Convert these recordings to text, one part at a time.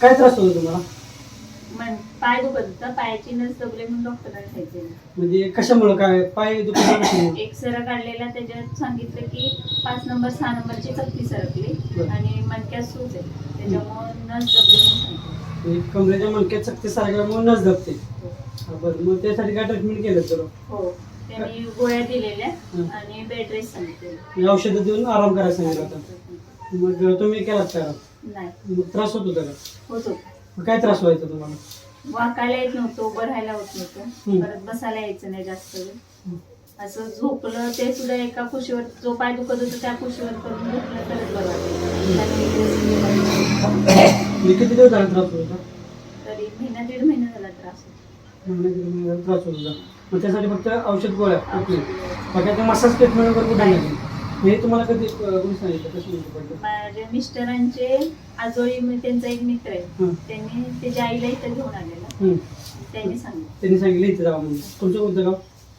काय त्रास होतो तुम्हाला? मन पाय दुखत होता पायाची नस दबले म्हणून डॉक्टरांना सांगितलं. म्हणजे कशामुळं काय? पाय दुखत कशामुळे? एक सर काढलेला त्याच्यात सांगितलं की पाच नंबर सहा नंबरची चकती सरकली बरं. आणि मणक्यात सूज आहे. त्याच्यामुळे नस दबले म्हणून सांगितलं. म्हणजे कमरेच्या मणक्यात सक्ती सारख्यामुळे नस दबते हा, बरं. मग त्यासाठी काय ट्रीटमेंट केलं तर? हो. त्यांनी गोळ्या दिलेल्या. आणि बेड रेस्ट सांगितलेलं. औषधं देऊन आराम करायला सांगितलं होता. मग तुम्ही केलात का? नाही. मग त्रास होत होता का होत. मग काय त्रास व्हायचा तुम्हाला? वाकायला येत नव्हतं उभं राहायला होत नव्हतं. परत बसायला यायचं नाही जास्त वेळ. असं झोपलं ते सुद्धा एका खुशीवर जो पाय दुखत होतं त्या खुशीवर करून झोपलं तरच बरं वाटेल. त्याने इकडे तिकडे मी किती दिवस झाला त्रास होत होता? तरी महिना दीड महिना झाला त्रास होता. महिना किती महिना झाला त्रास होत होता. मग त्यासाठी फक्त औषध गोळ्या ओके बाकी आता मसाज ट्रीटमेंट वगैरे कुठे नाही हे तुम्हाला कधी अं, कोणी सांगितलं? कसं माहिती पडलं माझ्या मिस्टरांचे आजोळी म्हणजे त्यांचा एक मित्र आहे. हं. त्यांनी त्याच्या आईला इथं घेऊन आलेला. हं. त्यांनी सांगितलं. त्यांनी सांगितलं इथे जावं म्हणून. तुमचं कोणतं गाव?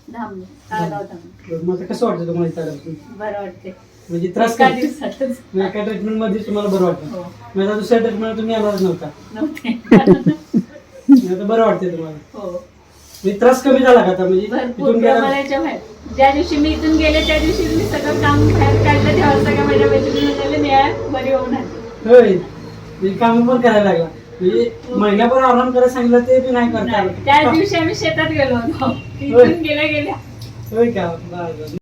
धामणे काळगाव धामणे. बरं, मग आता कसं वाटतं तुम्हाला इथं आल्यापासून बरं वाटते म्हणजे त्रास एका काय? दिवसातच. मग एका ट्रीटमेंटमध्ये तुम्हाला बरं वाटतं. हो. मग आता दुसऱ्या ट्रीटमेंट तुम्ही येणारच नव्हता. नव्हते. मग आता बरं वाटते तुम्हाला. हो. म्हणजे त्रास कमी झाला का? आता म्हणजे भरपूर इथून गेला. प्रमाणाच्या बाहेर ज्या दिवशी मी इथून गेले त्या दिवशी मी सगळं काम बाहेर काढलं. तेव्हा सगळ्या माझ्या मैत्रिणी म्हणाले निळ्या बरी होऊन आली होय. म्हणजे काम पण करायला लागला. म्हणजे महिन्याभर आराम करायला सांगितलं ते बी नाही करता नाही, आलं. त्या दिवशी आम्ही शेतात गेलो होतो. होय. इथून गेल्या गेल्या. होय का? बरं, बरं.